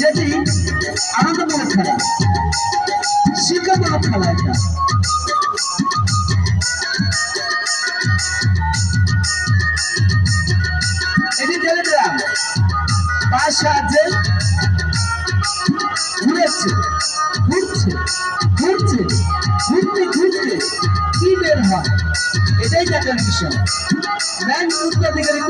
এটি আনন্দমূলক খেলা শিক্ষামূলক খেলা এটা তার কি এটাই দেখার বিষয় ব্যাংক উত্তরাধিকারী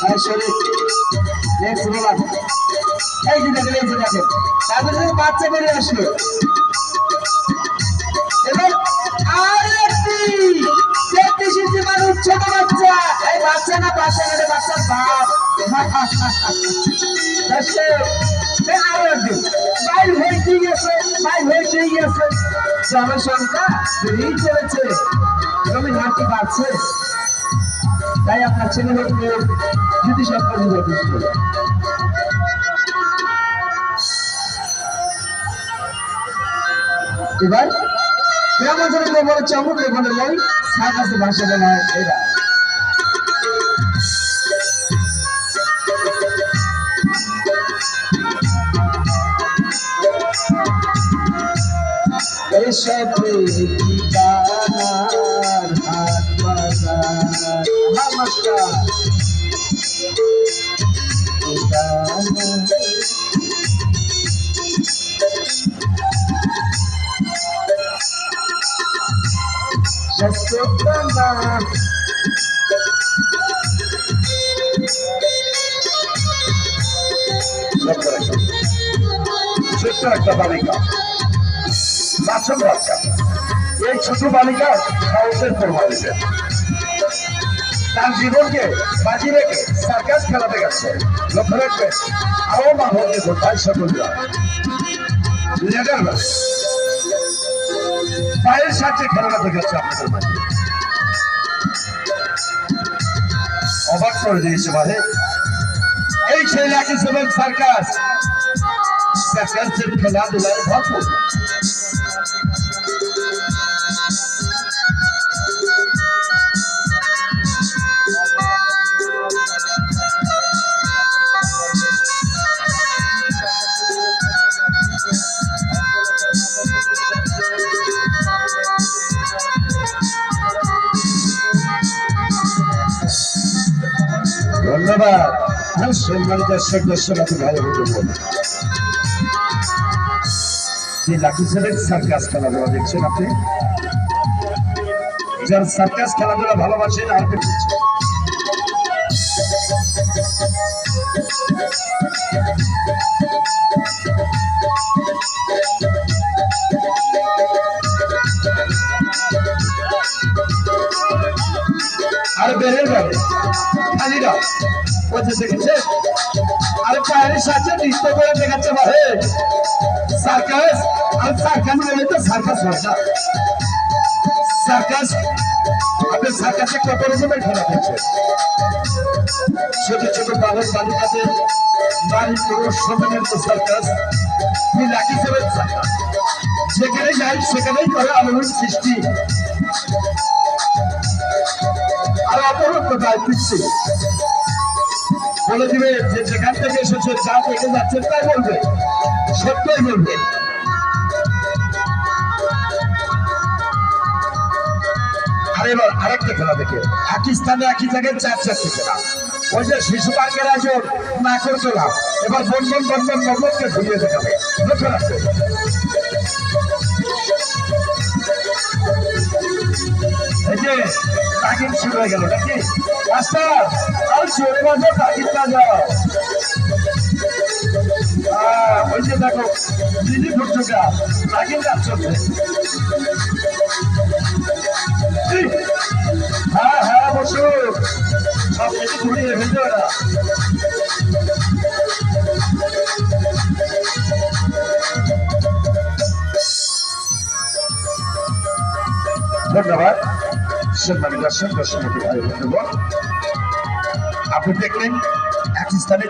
পিতা আসলে নেক্সট বলার এই যে দেখেন, এই যে দেখেন। তারপরে যখন বাচ্চা বেরিয়ে আসলো। এবার আর ছোট বাচ্চা। এই বাচ্চা না, বাচ্চা বাচ্চার বাপ আরও একদিন হয়ে গেছে? বাইর হয়ে গেছে? জনসংখ্যা বেড়েই চলেছে। জমি ঘাটতি বাড়ছে। তাই আপনার ছেলে হচ্ছে যদি সম্পন্ন যথেষ্ট এবার গ্রামাঞ্চলে বলে চমক এখানে বই সাকাশে ভাষা বলা হয় এরা এসব ছোট্ট একটা বালিকা। বাচ্চা বাচ্চা এই ছোট বালিকা সাহসের প্রভাব দিবে তার জীবনকে বাজি রেখে সার্কাস খেলাতে গেছে। লক্ষ্য রাখবে আরও মাহল দেখুন ভাই সকলরা। লেডার পায়ের সাথে খেলাতে গেছে আপনাদের অবাক করে দিয়েছে মানে এই সেই লাকি সেভেন সার্কাস। সার্কাসের খেলাধুলায় ভরপুর। ধন্যবাদ। সম্মানিত দর্শক দর্শক ভালো হতে বলুন। লাকি সেভেন সার্কাস খেলাধুলা দেখছেন আপনি? যারা সার্কাস খেলাধুলা ভালোবাসেন, আর দেখছেন আর বেড়ে। যাবে খালিরা বলছে, দেখেছে? আরে পায়ের সাথে নৃত্য করে দেখাচ্ছে ভাই সার্কাস? আর সার্কাস বলে তো সার্কাস হয় না। সার্কাস? আপনি সার্কাসে কত রকমের খেলা করছে ছোট ছোট বালক বালিকাদের নারী পুরুষ সমানের তো সার্কাস। Lucky seven circus? যেখানে যাই, সেখানেই করে আলোড়ন সৃষ্টি। আর অপরূপ কোথায়? পিচ্ছি বলে দিবে যে যেখান থেকে এসেছে, যা দেখে যাচ্ছে তাই বলবে, সত্যই বলবে। আর এবার আরেকটা খেলা দেখে। একই স্থানে একই জায়গায় চার চারটে খেলা। ওই যে শিশু পার্কের আয়োজন, না করছিলাম এবার বন্ধন বন্ধন, বন্ধনকে ঘুরিয়ে দেখাবে। যে তাকিন শুরু হয়ে গেল নাকি মাস্টার আর জোরে বাজে তাকিন না যাও ওই যে দেখো দিদি ফুটুকা তাকিন গাছ চলছে হ্যাঁ হ্যাঁ বসু। সব কিছু ঘুরিয়ে ফেলতে ওরা ধন্যবাদ। সম্মানিত দর্শক দর্শক আপনি দেখলেন এক স্থানে